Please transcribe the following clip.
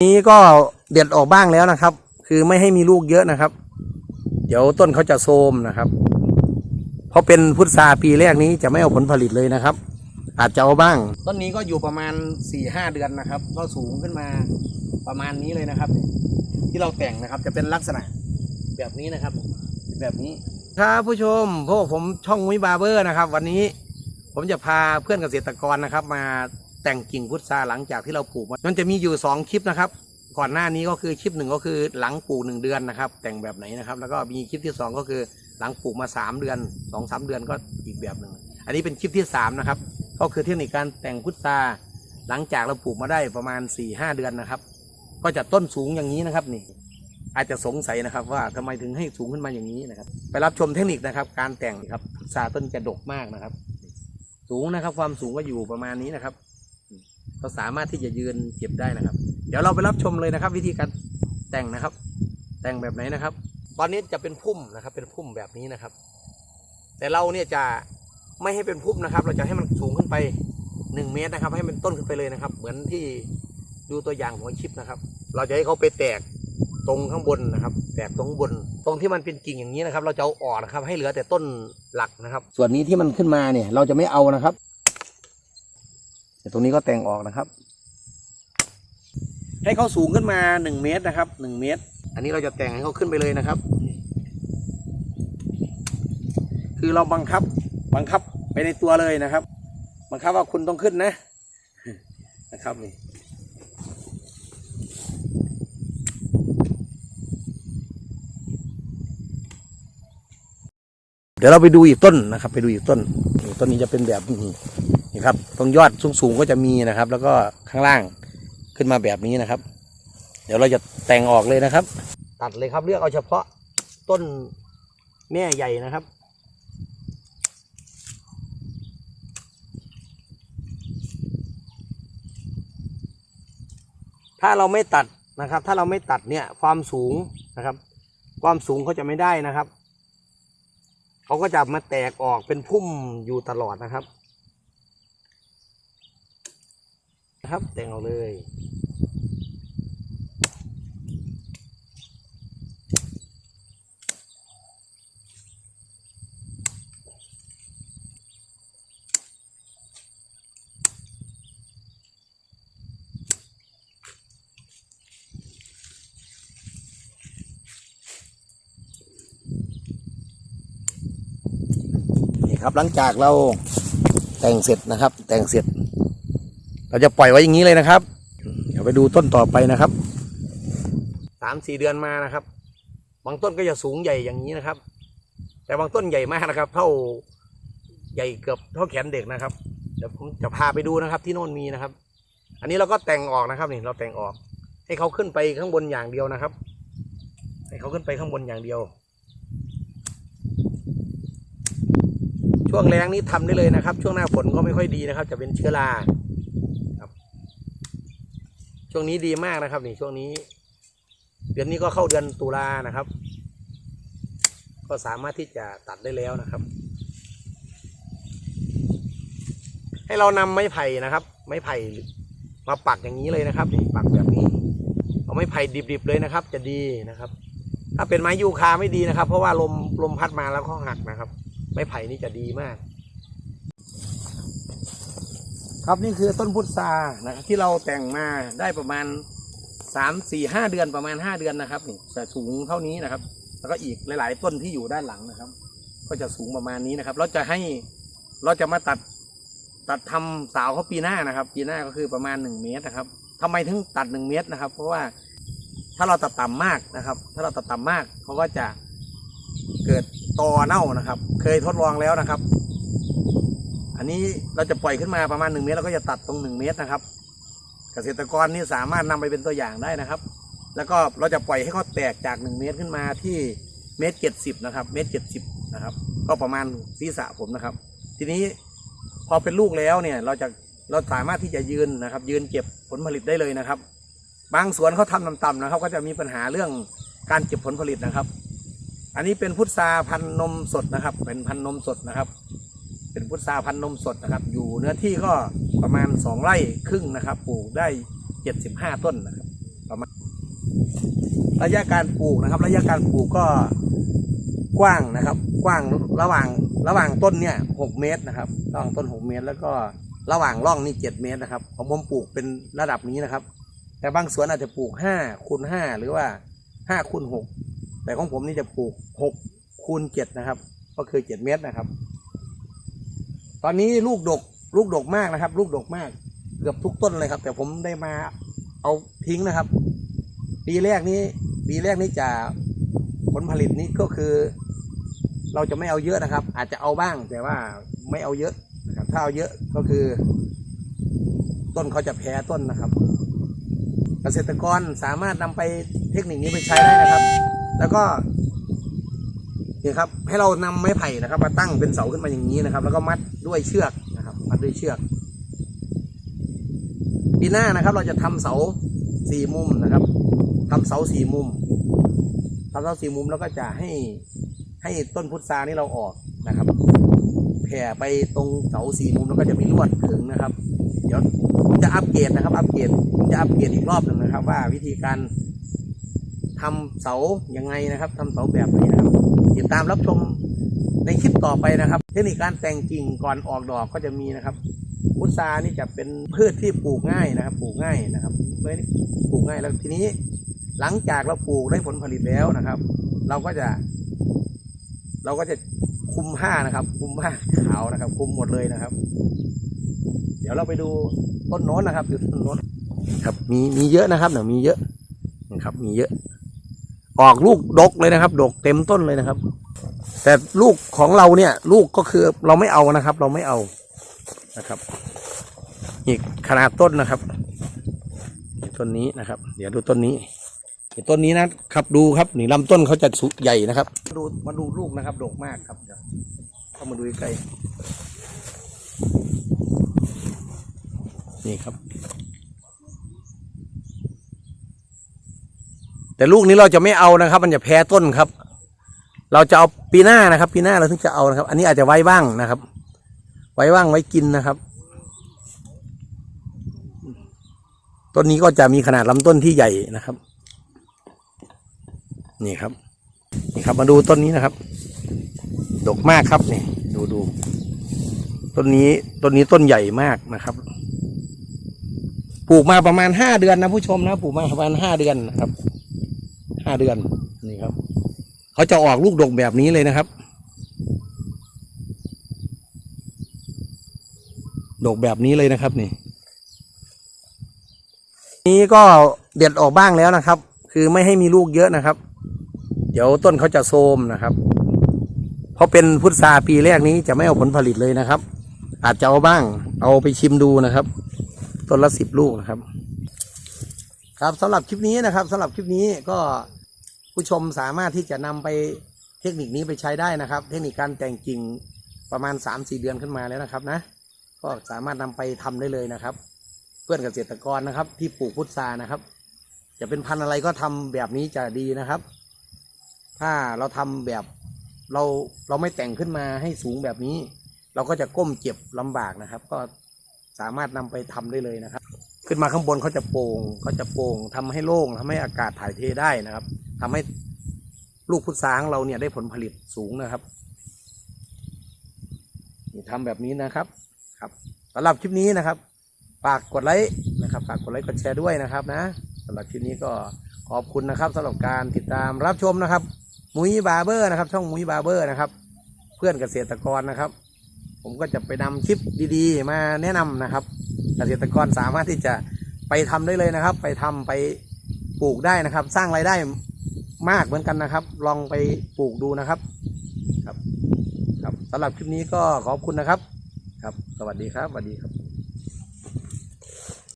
นี้ก็เด็ดออกบ้างแล้วนะครับ คือไม่ให้มีลูกเยอะนะครับ เดี๋ยวต้นเขาจะโทรมนะครับ เพราะเป็นพุทราปีแรกนี้จะไม่เอาผลผลิตเลยนะครับ อาจจะเอาบ้าง ต้นนี้ก็อยู่ประมาณ4ี่ห้าเดือนนะครับ ก็สูงขึ้นมาประมาณนี้เลยนะครับ ที่เราแต่งนะครับจะเป็นลักษณะแบบนี้นะครับ แบบนี้ครับผู้ชมพวกผมช่องมุ้ยบาร์เบอร์นะครับ วันนี้ผมจะพาเพื่อนเกษตรกรนะครับมา แต่งกิ่งพุทราหลังจากที่เราปลูกมันจะมีอยู่สองคลิปนะครับ ก่อนหน้านี้ก็คือคลิปหนึ่งก็คือหลังปลูกหนึ่งเดือนนะครับ แต่งแบบไหนนะครับ แล้วก็มีคลิปที่สองก็คือหลังปลูกมาสามเดือนสองสามเดือนก็อีกแบบหนึ่งอันนี้เป็นคลิปที่สามนะครับก็คือเทคนิคการแต่งพุทราหลังจากเราปลูกมาได้ประมาณ4ี่ห้าเดือนนะครับ ก็จะต้นสูงอย่างนี้นะครับนี่อาจจะสงสัยนะครับว่าทำไมถึงให้สูงขึ้นมาอย่างนี้นะครับ ไปรับชมเทคนิคนะครับ การแต่งครับพุทราต้นจะดกมากนะครับ สูงนะครับความสูงก็อยู่ประมาณนี้นะครับ ก็สามารถที่จะยืนเก็บได้นะครับ เดี๋ยวเราไปรับชมเลยนะครับ วิธีการแต่งนะครับ แต่งแบบไหนนะครับ ตอนนี้จะเป็นพุ่มนะครับ เป็นพุ่มแบบนี้นะครับ แต่เราเนี่ยจะไม่ให้เป็นพุ่มนะครับ เราจะให้มันสูงขึ้นไปหนึ่งเมตรนะครับ ให้มันต้นขึ้นไปเลยนะครับ เหมือนที่ดูตัวอย่างของคลิปนะครับ เราจะให้เขาไปแตกตรงข้างบนนะครับ แตกตรงข้างบน ตรงที่มันเป็นกิ่งอย่างนี้นะครับ เราจะเอาออกนะครับ ให้เหลือแต่ต้นหลักนะครับ ส่วนนี้ที่มันขึ้นมาเนี่ย เราจะไม่เอานะครับ แต่ตรงนี้ก็แต่งออกนะครับ ให้เขาสูงขึ้นมาหนึ่งเมตรนะครับหนึ่งเมตร อันนี้เราจะแต่งให้เขาขึ้นไปเลยนะครับ คือเราบังคับบังคับไปในตัวเลยนะครับ บังคับว่าคุณต้องขึ้นนะนะครับนี่เดี๋ยวเราไปดูอีกต้นนะครับ ไปดูอีกต้นนี่ต้นนี้จะเป็นแบบนี้ นี่ครับ ตรงยอดสูงๆก็จะมีนะครับ แล้วก็ข้างล่างขึ้นมาแบบนี้นะครับ เดี๋ยวเราจะแต่งออกเลยนะครับ ตัดเลยครับเลือกเอาเฉพาะต้นแม่ใหญ่นะครับถ้าเราไม่ตัดนะครับ ถ้าเราไม่ตัดเนี่ยความสูงนะครับ ความสูงเขาจะไม่ได้นะครับ เขาก็จะมาแตกออกเป็นพุ่มอยู่ตลอดนะครับ นะครับ แต่งเอาเลย นี่ครับหลังจากเราแต่งเสร็จนะครับ แต่งเสร็จ เราจะปล่อยไว้อย่างนี้เลยนะครับ เดี๋ยวไปดูต้นต่อไปนะครับสามสี่เดือนมานะครับ บางต้นก็จะสูงใหญ่อย่างนี้นะครับ แต่บางต้นใหญ่มากนะครับ เท่าใหญ่เกือบเท่าแขนเด็กนะครับ เดี๋ยวผมจะพาไปดูนะครับ ที่โน่นมีนะครับ อันนี้เราก็แต่งออกนะครับนี่เราแต่งออก ให้เขาขึ้นไปข้างบนอย่างเดียวนะครับ ให้เขาขึ้นไปข้างบนอย่างเดียว ช่วงแรงนี้ทำได้เลยนะครับ ช่วงหน้าฝนก็ไม่ค่อยดีนะครับ จะเป็นเชื้อรา ช่วงนี้ดีมากนะครับนี่ช่วงนี้ เดือนนี้ก็เข้าเดือนตุลานะครับ ก็สามารถที่จะตัดได้แล้วนะครับ ให้เรานำไม้ไผ่นะครับ ไม้ไผ่มาปักอย่างนี้เลยนะครับนี่ปักแบบนี้ เอาไม้ไผ่ดิบๆเลยนะครับ จะดีนะครับ ถ้าเป็นไม้ยูคาไม่ดีนะครับ เพราะว่าลมลมพัดมาแล้วก็หักนะครับ ไม้ไผ่นี่จะดีมาก ครับนี่คือต้นพุทรานะครับที่เราแต่งมาได้ประมาณสามสี่ห้าเดือนประมาณห้าเดือนนะครับนี่จะสูงเท่านี้นะครับ แล้วก็อีกหลาย ๆ ต้นที่อยู่ด้านหลังนะครับ ก็จะสูงประมาณนี้นะครับ เราจะให้เราจะมาตัดตัดทำสาวเขาปีหน้านะครับ ปีหน้าก็คือประมาณหนึ่งเมตรนะครับทำไมถึงตัดหนึ่งเมตรนะครับ เพราะว่าถ้าเราตัดต่ำมากนะครับ ถ้าเราตัดต่ำมากเขาก็จะเกิดตอเน่านะครับ เคยทดลองแล้วนะครับ อันนี้เราจะปล่อยขึ้นมาประมาณหนึ่งเมตรเราก็จะตัดตรงหนึ่งเมตรนะครับ เกษตรกรนี่สามารถนำไปเป็นตัวอย่างได้นะครับ แล้วก็เราจะปล่อยให้เขาแตกจากหนึ่งเมตรขึ้นมาที่เมตรเจ็ดสิบนะครับ เมตรเจ็ดสิบนะครับ ก็ประมาณศีรษะผมนะครับ ทีนี้พอเป็นลูกแล้วเนี่ยเราจะเราสามารถที่จะยืนนะครับ ยืนเก็บผลผลิตได้เลยนะครับ บางสวนเขาทำต่ำๆนะครับ ก็จะมีปัญหาเรื่องการเก็บผลผลิตนะครับ อันนี้เป็นพุทราพันนมสดนะครับ เป็นพันนมสดนะครับ เป็นพุทราพันธุ์นมสดนะครับ อยู่เนื้อที่ก็ประมาณสองไร่ครึ่งนะครับ ปลูกได้เจ็ดสิบห้าต้นนะครับประมาณระยะการปลูกนะครับ ระยะการปลูกก็กว้างนะครับ กว้างระหว่างระหว่างต้นเนี่ยหกเมตรนะครับระหว่างต้นหกเมตร แล้วก็ระหว่างร่องนี่เจ็ดเมตรนะครับของผมปลูกเป็นระดับนี้นะครับ แต่บางสวนอาจจะปลูกห้าคูณห้าหรือว่าห้าคูณหกแต่ของผมนี่จะปลูกหกคูณเจ็ดนะครับ ก็คือเจ็ดเมตรนะครับ ตอนนี้ลูกดกลูกดกมากนะครับ ลูกดกมาก เกือบทุกต้นเลยครับ แต่ผมได้มาเอาทิ้งนะครับ ปีแรกนี้ปีแรกนี้จะผลผลิตนี้ก็คือ เราจะไม่เอาเยอะนะครับ อาจจะเอาบ้างแต่ว่าไม่เอาเยอะนะครับ ถ้าเอาเยอะก็คือ ต้นเขาจะแพ้ต้นนะครับ เกษตรกรสามารถนำไปเทคนิคนี้ไปใช้ได้นะครับ แล้วก็ นี่ครับให้เรานำไม้ไผ่นะครับมาตั้งเป็นเสาขึ้นมาอย่างนี้นะครับ แล้วก็มัดด้วยเชือกนะครับ มัดด้วยเชือกปีหน้านะครับ เราจะทำเสาสี่มุมนะครับทำเสาสี่มุมทำเสาสี่มุมแล้วก็จะให้ให้ต้นพุทรานี่เราออกนะครับแผ่ไปตรงเสาสี่มุมแล้วก็จะมีลวดขึงนะครับ เดี๋ยวผมจะอัปเกรดนะครับ อัปเกรดผมจะอัปเกรดอีกรอบหนึ่งนะครับ ว่าวิธีการ ทำเสายังไงนะครับทำเสาแบบไหนนะครับ ติดตามรับชมในคลิปต่อไปนะครับ เทคนิคการแต่งกิ่งก่อนออกดอกก็จะมีนะครับ พุทรานี่จะเป็นพืชที่ปลูกง่ายนะครับ ปลูกง่ายนะครับไม่ปลูกง่ายแล้วทีนี้ หลังจากเราปลูกได้ผลผลิตแล้วนะครับ เราก็จะ เราก็จะคุมผ้านะครับ คุมผ้าขาวนะครับ คุมหมดเลยนะครับ เดี๋ยวเราไปดูต้นโน้นนะครับอยู่ต้นโน้นครับมีมีเยอะนะครับเดี๋ยวมีเยอะนะครับ มีเยอะ ออกลูกดกเลยนะครับ ดกเต็มต้นเลยนะครับ แต่ลูกของเราเนี่ย ลูกก็คือเราไม่เอานะครับ เราไม่เอานะครับนี่ขนาดต้นนะครับต้นนี้นะครับ เดี๋ยวดูต้นนี้ต้นนี้นะครับดูครับนี่ลำต้นเขาจะสุใหญ่นะครับดูมาดูลูกนะครับ ดกมากครับเดี๋ยวเข้ามาดูใกล้ๆนี่ครับ แต่ลูกนี้เราจะไม่เอานะครับ มันจะแพ้ต้นครับ เราจะเอาปีหน้านะครับ ปีหน้าเราถึงจะเอานะครับ อันนี้อาจจะไว้บ้างนะครับ ไว้บ้างไว้กินนะครับ ต้นนี้ก็จะมีขนาดลำต้นที่ใหญ่นะครับ นี่ครับ นี่ครับ มาดูต้นนี้นะครับ ดกมากครับนี่ ดูดูต้นนี้ต้นนี้ต้นใหญ่มากนะครับปลูกมาประมาณห้าเดือนนะผู้ชมนะปลูกมาประมาณห้าเดือนนะครับ ห้าเดือนนี่ครับ เขาจะออกลูกดกแบบนี้เลยนะครับ ดกแบบนี้เลยนะครับนี่ นี้ก็เด็ดออกบ้างแล้วนะครับ คือไม่ให้มีลูกเยอะนะครับ เดี๋ยวต้นเขาจะโทรมนะครับ เพราะเป็นพุทราปีแรกนี้จะไม่เอาผลผลิตเลยนะครับ อาจจะเอาบ้าง เอาไปชิมดูนะครับ ต้นละสิบลูกนะครับครับสำหรับคลิปนี้นะครับสำหรับคลิปนี้ก็ ผู้ชมสามารถที่จะนำไปเทคนิคนี้ไปใช้ได้นะครับ เทคนิคการแต่งกิ่งประมาณ3าสี่เดือนขึ้นมาแล้วนะครับนะ ก็สามารถนำไปทำได้เลยนะครับ เพื่อนเกษตรกรนะครับ ที่ปลูกพุทรานะครับ จะเป็นพันธุ์อะไรก็ทำแบบนี้จะดีนะครับ ถ้าเราทำแบบเราเราไม่แต่งขึ้นมาให้สูงแบบนี้ เราก็จะก้มเก็บลำบากนะครับ ก็สามารถนำไปทำได้เลยนะครับ ขึ้นมาข้างบนเขาจะโป่งเขาจะโป่งทำให้โล่งทำให้อากาศถ่ายเทได้นะครับ ทำให้ลูกพุทราของเราเนี่ยได้ผลผลิตสูงนะครับนี่ทำแบบนี้นะครับครับสำหรับคลิปนี้นะครับฝากกดไลค์นะครับฝากกดไลค์กดแชร์ด้วยนะครับนะสำหรับคลิปนี้ก็ขอบคุณนะครับสำหรับการติดตามรับชมนะครับ มุ้ยบาร์เบอร์นะครับ ช่องมุ้ยบาร์เบอร์นะครับ เพื่อนเกษตรกรนะครับ ผมก็จะไปนำคลิปดีๆ มาแนะนำนะครับ เกษตรกรสามารถที่จะไปทำได้เลยนะครับ ไปทำไปปลูกได้นะครับ สร้างรายได้ มากเหมือนกันนะครับ ลองไปปลูกดูนะครับ ครับ ครับสำหรับคลิปนี้ก็ขอบคุณนะครับ ครับ สวัสดีครับสวัสดีครับ